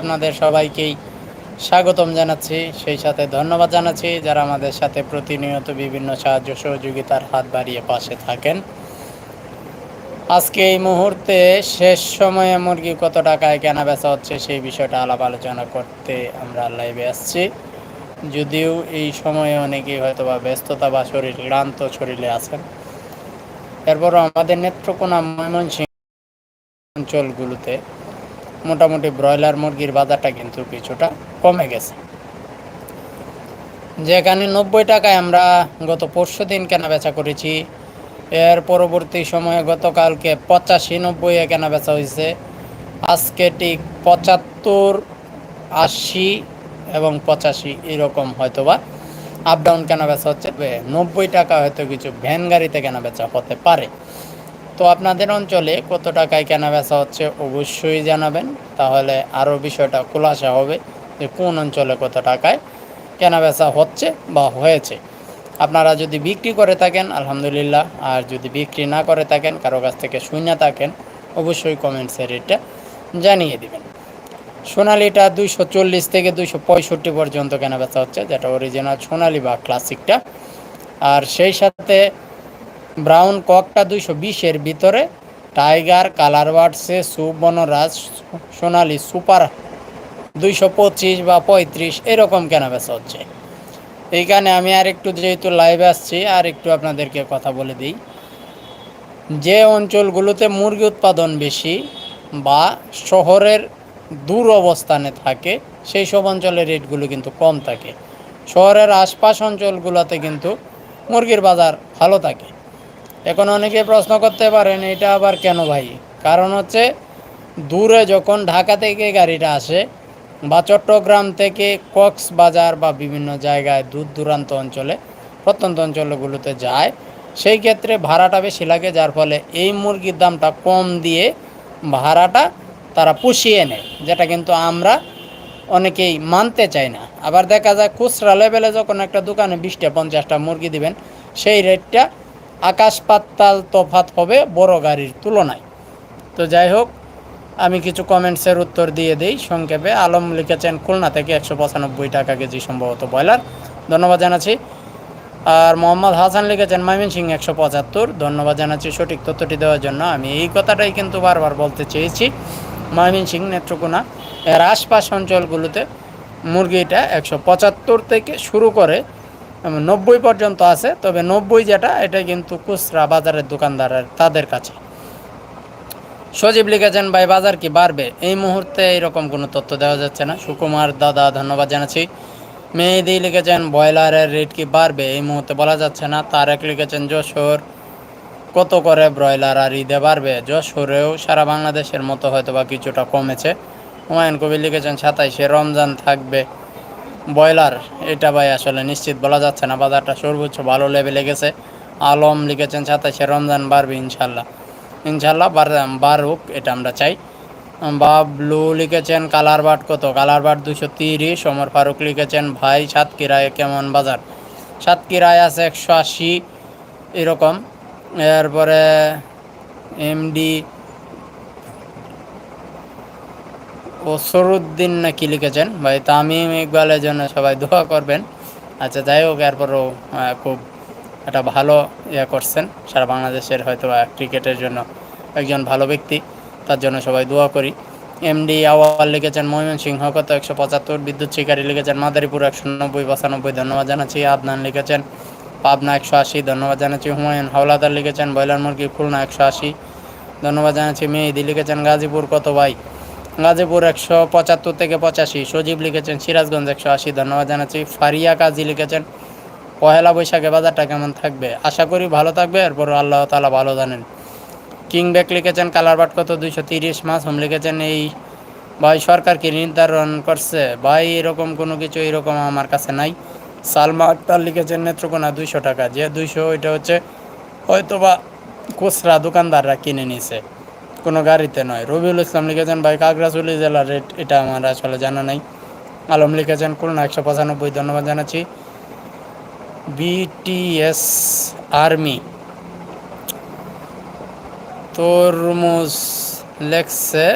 আপনাদের সবাইকেই স্বাগতম জানাচ্ছি। সেই সাথে ধন্যবাদ জানাচ্ছি যারা আমাদের সাথে প্রতিনিয়ত বিভিন্ন সাহায্য সহযোগিতার হাত বাড়িয়ে পাশে থাকেন। আজকে এই মুহূর্তে শেষ সময়ে মুরগি কত টাকায় কেনা বেচা হচ্ছে সেই বিষয়টা আলাপ আলোচনা করতে আমরা লাইভে আসছি। যদিও এই সময়ে অনেকেই হয়তো বা ব্যস্ততা বা শরীর ক্লান্ত শরীরে আছেন। এরপরও আমাদের নেত্রকোনা ময়মনসিংহ অঞ্চলগুলোতে মোটামুটি ব্রয়লার মুরগির বাজারটা কিন্তু কিছুটা কমে গেছে। যেখানে নব্বই টাকায় আমরা গত পরশু দিন কেনা বেচা করেছি, এর পরবর্তী সময়ে গতকালকে পঁচাশি নব্বইয়ে কেনা বেচা হয়েছে। আজকে ঠিক পঁচাত্তর, আশি এবং পঁচাশি এরকম হয়তোবা আপ ডাউন কেনা বেচা হচ্ছে। নব্বই টাকা হয়তো কিছু ভ্যান গাড়িতে কেনা বেচা হতে পারে। তো আপনাদের অঞ্চলে কত টাকায় কেনা বেচা হচ্ছে অবশ্যই জানাবেন। তাহলে আরও বিষয়টা খোলাসা হবে যে কোন অঞ্চলে কত টাকায় কেনা বেচা হচ্ছে বা হয়েছে। আপনারা যদি বিক্রি করে থাকেন, আলহামদুলিল্লাহ, আর যদি বিক্রি না করে থাকেন, কারও কাছ থেকে শুনে থাকেন, অবশ্যই কমেন্টসে রেটটা জানিয়ে দিবেন। সোনালিটা দুইশো চল্লিশ থেকে দুইশো পঁয়ষট্টি পর্যন্ত কেনা বেচা হচ্ছে, যেটা অরিজিনাল সোনালি বা ক্লাসিকটা আর সেই সাথে ব্রাউন ককটা দুইশো বিশের ভিতরে, টাইগার, কালার বার্ডসে সুবনরাজ সোনালি সুপার দুইশো পঁচিশ বা পঁয়ত্রিশ এরকম কেনা বেচা হচ্ছে। এইখানে আমি আর একটু যেহেতু লাইভে আসছি আর একটু আপনাদেরকে কথা বলে দিই। যে অঞ্চলগুলোতে মুরগি উৎপাদন বেশি বা শহরের দূর অবস্থানে থাকে, সেই সব অঞ্চলের রেটগুলো কিন্তু কম থাকে। শহরের আশপাশ অঞ্চলগুলোতে কিন্তু মুরগির বাজার ভালো থাকে। এখন অনেকে প্রশ্ন করতে পারেন, এটা আবার কেন ভাই? কারণ হচ্ছে, দূরে যখন ঢাকা থেকে গাড়িটা আসে বা চট্টগ্রাম থেকে কক্সবাজার বা বিভিন্ন জায়গায় দূর দূরান্ত অঞ্চলে, প্রত্যন্ত অঞ্চলগুলোতে যায়, সেই ক্ষেত্রে ভাড়াটা বেশি লাগে, যার ফলে এই মুরগির দামটা কম দিয়ে ভাড়াটা তারা পুষিয়ে নেয়, যেটা কিন্তু আমরা অনেকেই মানতে চাই না। আবার দেখা যায়, খুচরা লেভেলে যখন একটা দোকানে বিশটা, পঞ্চাশটা মুরগি দিবেন, সেই রেটটা আকাশ পাতাল তফাত হবে বড় গাড়ির তুলনায়। তো যাই হোক, আমি কিছু কমেন্টসের উত্তর দিয়ে দিই। সংক্ষেপে, আলম লিখেছেন, খুলনা থেকে একশো পঁচানব্বই টাকা কেজি সম্ভবত ব্রয়লার। ধন্যবাদ জানাচ্ছি। আর মোহাম্মদ হাসান লিখেছেন সিং একশো পঁচাত্তর। ধন্যবাদ জানাচ্ছি, সঠিক তথ্যটি দেওয়ার জন্য। আমি এই কথাটাই কিন্তু বারবার বলতে চেয়েছি। সিং নেত্রকোনা, এর আশপাশ অঞ্চলগুলোতে মুরগিটা একশো পঁচাত্তর থেকে শুরু করে নব্বই পর্যন্ত আছে, তবে নব্বই যেটা, এটা কিন্তু খুচরা বাজারের দোকানদারের, তাদের কাছে। সজীব লিখেছেন, ভাই, বাজার কি বাড়বে? এই মুহূর্তে এরকম কোনো তথ্য দেওয়া যাচ্ছে না। সুকুমার দাদা, ধন্যবাদ জানাচ্ছি। মেহেদি লিখেছেন, ব্রয়লারের রেট কি বাড়বে? এই মুহূর্তে বলা যাচ্ছে না। তার এক লিখেছেন, যশোর কত করে ব্রয়লার আর ঈদে বাড়বে? যশোরেও সারা বাংলাদেশের মতো হয়তো বা কিছুটা কমেছে। হুমায়ুন কবির লিখেছেন, সাতাইশে রমজান থাকবে। ব্রয়লার, এটা ভাই আসলে নিশ্চিত বলা যাচ্ছে না। বাজারটা সর্বোচ্চ ভালো লেভেলে গেছে। আলম লিখেছেন সাতাইশে রমজান বাড়বে ইনশাল্লাহ ইনশাল্লাহ বাড়ুক, এটা আমরা চাই। বাবলু লিখেছেন, কালার বাট কত? কালার বাট দুশো তিরিশ অমর ফারুক লিখেছেন, ভাই সাতক্ষীরায় কেমন বাজার? সাতক্ষীরায় আছে একশো আশি, এরকম। এরপরে এমডি ওসরুদ্দিন নাকি লিখেছেন। ভাই তামিম ইকবালের জন্য সবাই দোয়া করবেন। আচ্ছা যাই হোক, এরপরও খুব একটা ভালো ইয়ে করছেন। সারা বাংলাদেশের হয়তো ক্রিকেটের জন্য একজন ভালো ব্যক্তি, তার জন্য সবাই দোয়া করি। এমডি আওয়াল লিখেছেন, ময়মনসিংহ কত? একশো পঁচাত্তর, বিদ্যুৎ শিকারী লিখেছেন, মাদারীপুর একশো নব্বই পঁচানব্বই ধন্যবাদ জানাচ্ছি। আদনান লিখেছেন, পাবনা একশো আশি, ধন্যবাদ জানাচ্ছি। হুমায়ুন হাওলাদার লিখেছেন, ব্রয়লার মুরগি খুলনা একশো আশি, ধন্যবাদ জানাচ্ছি। মেহেদি লিখেছেন, গাজীপুর কত ভাই? গাজীপুর একশো পঁচাত্তর থেকে পঁচাশি, সজীব লিখেছেন সিরাজগঞ্জ একশো আশি। ধন্যবাদ জানাচ্ছি। ফারিয়া কাজী লিখেছেন, পহেলা বৈশাখে বাজারটা কেমন থাকবে? আশা করি ভালো থাকবে এরপর আল্লাহ তালা ভালো জানেন। কিংব্যাক লিখেছেন কালারবাট কত? দুইশো তিরিশ। মাস হোম লিখেছেন, এই ভাই সরকার কি নির্ধারণ করছে? ভাই, এরকম কোনো কিছু এরকম আমার কাছে নাই। সালমা আক্তার লিখেছেন, নেত্রকোনা দুইশো টাকা। যে দুইশো এটা হচ্ছে হয়তো বা খুচরা দোকানদাররা কিনে নিছে। কোনো গাড়িতে নয়। রবিউল ইসলাম লিখেছেন, ভাই কাকরাচুলি জেলার রেট, এটা আমার আসলে জানা নাই। আলম লিখেছেন, খুলনা একশো পঁচানব্বই, ধন্যবাদ জানাচ্ছি। BTS army. তরমুজ লেখছে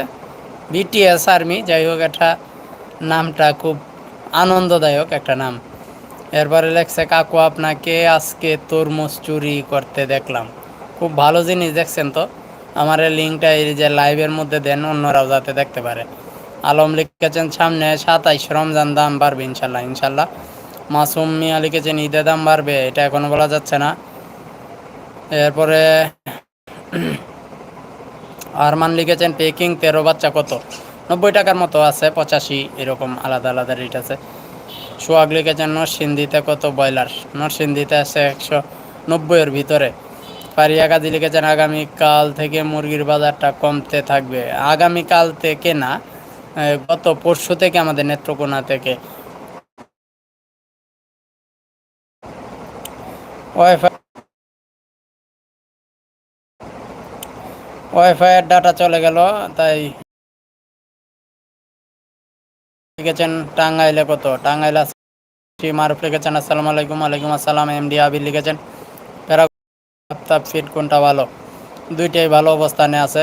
বিটিএস আর্মি, যাই হোক, একটা নামটা খুব আনন্দদায়ক একটা নাম। এরপরে লেখছে, কাকু, আপনাকে আজকে তরমুজ চুরি করতে দেখলাম। খুব ভালো জিনিস দেখছেন তো? আমার এই লিঙ্কটা এই যে লাইভের মধ্যে দেন, অন্যরাও যাতে দেখতে পারে। আলম লিখেছেন, সামনে সাতাইশ রমজান, দাম বাড়বে ইনশাল্লাহ ইনশাল্লাহ। মাসুম মিয়া লিখেছেন ঈদের দাম বাড়বে। এটা এখনও বলা যাচ্ছে না। এরপরে আরমান লিখেছেন, পেকিং তেরো বাচ্চা কত? নব্বই টাকার মতো আছে, পঁচাশি এরকম আলাদা আলাদা রেট আছে। সোহাগ লিখেছেন, নরসিংদীতে কত ব্রয়লার নরসিংদীতে আছে একশো নব্বইয়ের ভিতরে। ফারিয়া কাজী লিখেছেন, আগামীকাল থেকে মুরগির বাজারটা কমতে থাকবে। আগামীকাল থেকে না গত পরশু থেকে আমাদের নেত্রকোনা থেকে। ওয়াইফাই ওয়াইফাইয়ের ডাটা চলে গেল, তাই লিখেছেন টাঙ্গাইলে কত? টাঙ্গাইল আছে মারুফ লিখেছেন, আসসালামু আলাইকুম। আলাইকুম আসসালাম, এমডি আবির লিখেছেন আফতাব ফিট কোনটা ভালো? দুইটাই ভালো অবস্থানে আছে।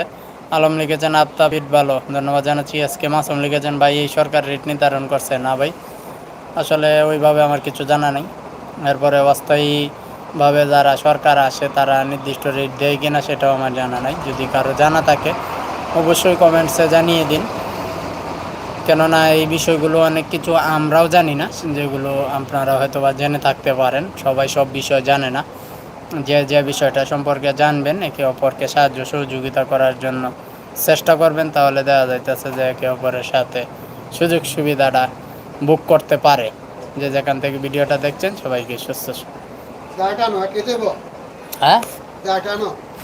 আলম লিখেছেন, আফতাব ফিট ভালো। ধন্যবাদ জানাচ্ছি এসকে মাসুম লিখেছেন, ভাই, এই সরকার রেট নির্ধারণ করছে। না ভাই, আসলে ওইভাবে আমার কিছু জানা নেই। এরপরে অস্থায়ীভাবে যারা সরকার আসে, তারা নির্দিষ্ট রেট দেয় কিনা সেটাও আমার জানা নাই। যদি কারও জানা থাকে, অবশ্যই কমেন্টসে জানিয়ে দিন। কেননা এই বিষয়গুলো অনেক কিছু আমরাও জানি না, যেগুলো আপনারা হয়তো বা জেনে থাকতে পারেন। সবাই সব বিষয় জানে না। যে যে বিষয়টা সম্পর্কে জানবেন একে অপরকে সাহায্য সহযোগিতা করার জন্য চেষ্টা করবেন তাহলে দেখা যাইতেছে যে একে অপরের সাথে সুযোগ সুবিধাটা বুক করতে পারে। যে যেখান থেকে ভিডিওটা দেখছেন সবাইকে সুস্থ হ্যাঁ?